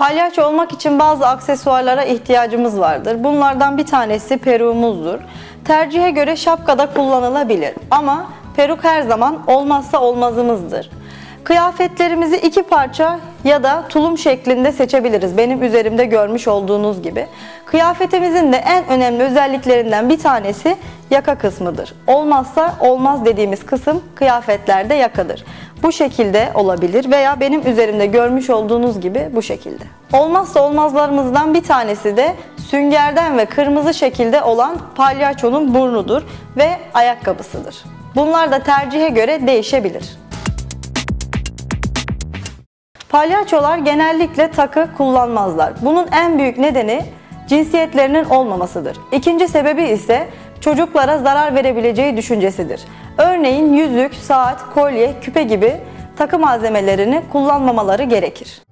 Palyaço olmak için bazı aksesuarlara ihtiyacımız vardır. Bunlardan bir tanesi peruğumuzdur. Tercihe göre şapkada kullanılabilir ama peruk her zaman olmazsa olmazımızdır. Kıyafetlerimizi iki parça ya da tulum şeklinde seçebiliriz. Benim üzerimde görmüş olduğunuz gibi. Kıyafetimizin de en önemli özelliklerinden bir tanesi yaka kısmıdır. Olmazsa olmaz dediğimiz kısım kıyafetlerde yakadır. Bu şekilde olabilir veya benim üzerimde görmüş olduğunuz gibi bu şekilde. Olmazsa olmazlarımızdan bir tanesi de süngerden ve kırmızı şekilde olan palyaçonun burnudur ve ayakkabısıdır. Bunlar da tercihe göre değişebilir. Palyaçolar genellikle takı kullanmazlar. Bunun en büyük nedeni cinsiyetlerinin olmamasıdır. İkinci sebebi ise çocuklara zarar verebileceği düşüncesidir. Örneğin yüzük, saat, kolye, küpe gibi takı malzemelerini kullanmamaları gerekir.